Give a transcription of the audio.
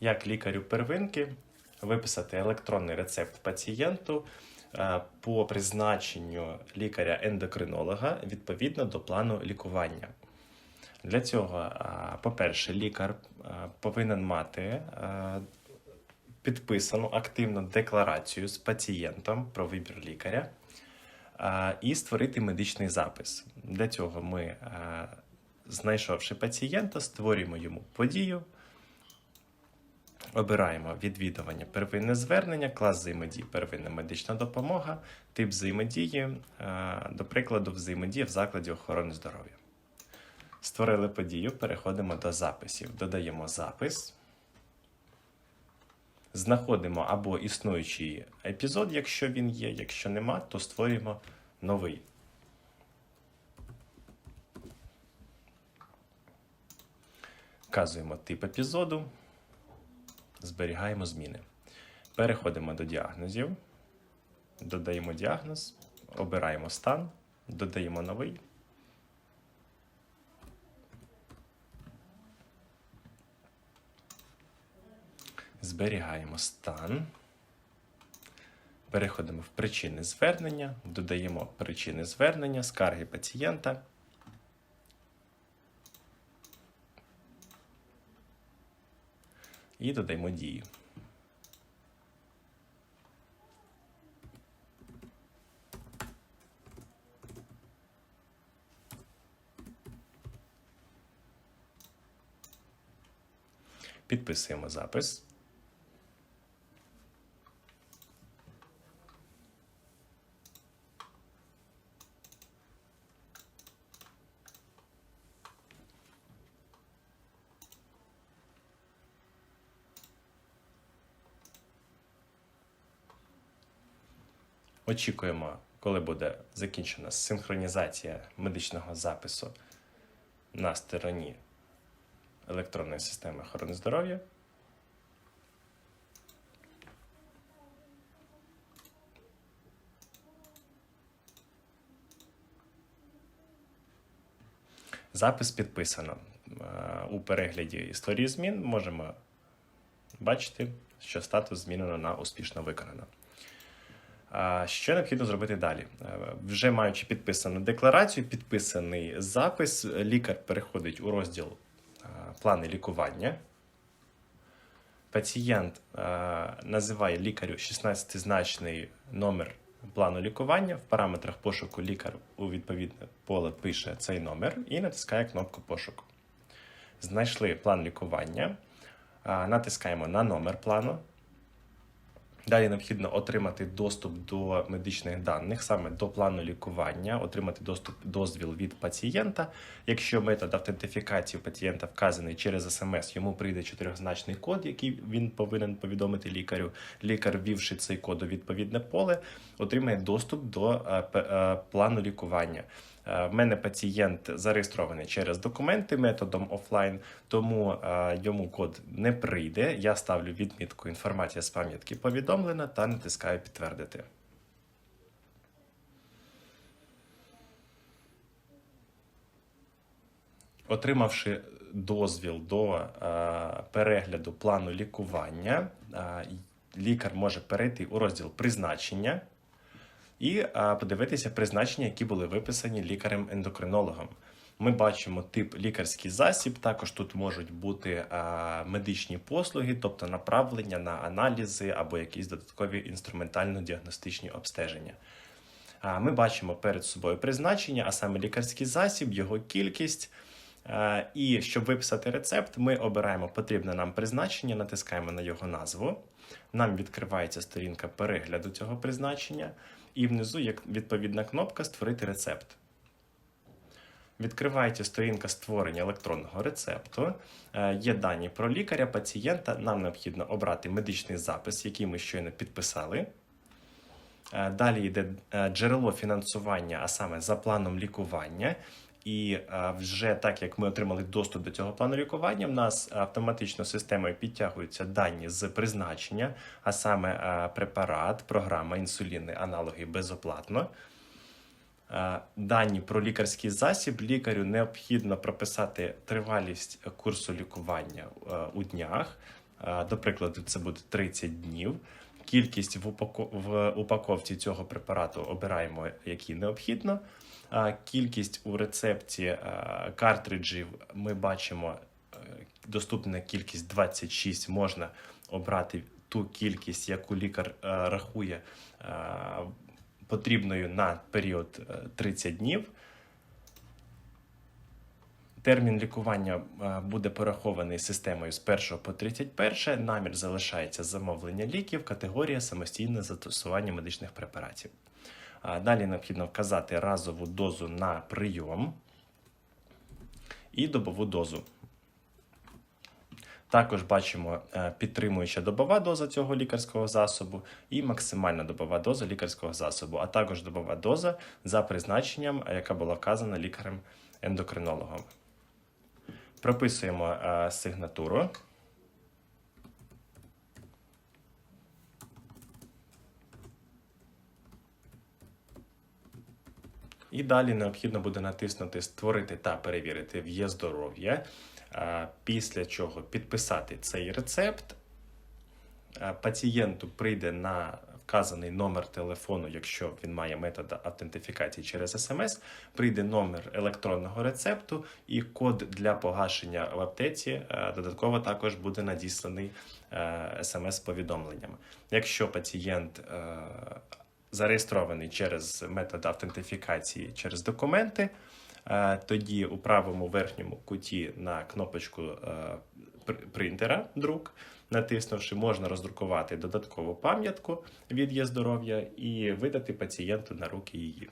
як лікарю первинки виписати електронний рецепт пацієнту е, по призначенню лікаря-ендокринолога відповідно до плану лікування. Для цього, е, по-перше, лікар е, повинен мати підписану активну декларацію з пацієнтом про вибір лікаря і створити медичний запис. Для цього ми, знайшовши пацієнта, створюємо йому подію, обираємо відвідування первинне звернення, клас взаємодії, первинна медична допомога, тип взаємодії, е, до прикладу, взаємодія в закладі охорони здоров'я. Створили подію, переходимо до записів. Додаємо запис. Знаходимо або існуючий епізод, якщо він є. Якщо нема, то створюємо новий. Вказуємо тип епізоду, зберігаємо зміни. Переходимо до діагнозів, додаємо діагноз, обираємо стан, додаємо новий. Зберігаємо стан. Переходимо в причини звернення, додаємо причини звернення, скарги пацієнта. І додаємо дію. Підписуємо запис. Очікуємо, коли буде закінчена синхронізація медичного запису на стороні електронної системи охорони здоров'я. Запис підписано. Е, У перегляді історії змін можемо бачити, що статус змінено на успішно виконано. Що необхідно зробити далі? Е, Вже маючи підписану декларацію, підписаний запис, лікар переходить у розділ е, плани лікування. Пацієнт е, називає лікарю 16-значний номер плану лікування. В параметрах пошуку лікар у відповідне поле пише цей номер і натискає кнопку пошуку. Знайшли план лікування, натискаємо на номер плану. Далі необхідно отримати доступ до медичних даних, саме до плану лікування, отримати доступ дозвіл від пацієнта. Якщо метод автентифікації пацієнта вказаний через смс, йому прийде чотирьохзначний код, який він повинен повідомити лікарю. Лікар, ввівши цей код у відповідне поле, отримає доступ до е, е, плану лікування. Е, В мене пацієнт зареєстрований через документи методом офлайн, тому е, йому код не прийде. Я ставлю відмітку інформація з пам'ятки повідомлена та натискаю підтвердити. Отримавши дозвіл до е, перегляду плану лікування, лікар може перейти у розділ призначення і подивитися призначення, які були виписані лікарем-ендокринологом. Ми бачимо тип лікарський засіб. Також тут можуть бути а, медичні послуги, тобто направлення на аналізи або якісь додаткові інструментально-діагностичні обстеження. А, Ми бачимо перед собою призначення, а саме лікарський засіб, його кількість. Е, І щоб виписати рецепт, ми обираємо потрібне нам призначення, натискаємо на його назву. Нам відкривається сторінка перегляду цього призначення, і внизу є відповідна кнопка Створити рецепт. Відкривається сторінка створення електронного рецепту. Е, Є дані про лікаря, пацієнта. Нам необхідно обрати медичний запис, який ми щойно підписали. Е, Далі йде е, джерело фінансування, а саме за планом лікування. І е, вже так як ми отримали доступ до цього плану лікування, в нас автоматично системою підтягуються дані з призначення, а саме е, препарат, програма, інсуліни, аналоги безоплатно. Е, Дані про лікарський засіб лікарю необхідно прописати тривалість курсу лікування у днях. До прикладу, це буде 30 днів. Кількість в, упаковці цього препарату обираємо, які необхідно. Кількість у рецепті е, картриджів ми бачимо е, доступна кількість 26. Можна обрати ту кількість, яку лікар е, рахує е, потрібною на період е, 30 днів. Термін лікування е, буде порахований системою з 1 по 31. Намір залишається замовлення ліків, категорія самостійне застосування медичних препаратів. Далі необхідно вказати разову дозу на прийом і добову дозу. Також бачимо е, підтримуюча добова доза цього лікарського засобу і максимальна добова доза лікарського засобу, а також добова доза за призначенням, яка була вказана лікарем-ендокринологом. Прописуємо е, сигнатуру. І далі необхідно буде натиснути Створити та перевірити в є здоров'я. Після чого підписати цей рецепт. Пацієнту прийде на вказаний номер телефону, якщо він має метод автентифікації через смс, прийде номер електронного рецепту і код для погашення в аптеці додатково також буде надісланий смс-повідомленням. Якщо пацієнт зареєстрований через метод автентифікації через документи, е, тоді у правому верхньому куті на кнопочку е, принтера друк, натиснувши, можна роздрукувати додаткову пам'ятку від є здоров'я і видати пацієнту на руки її.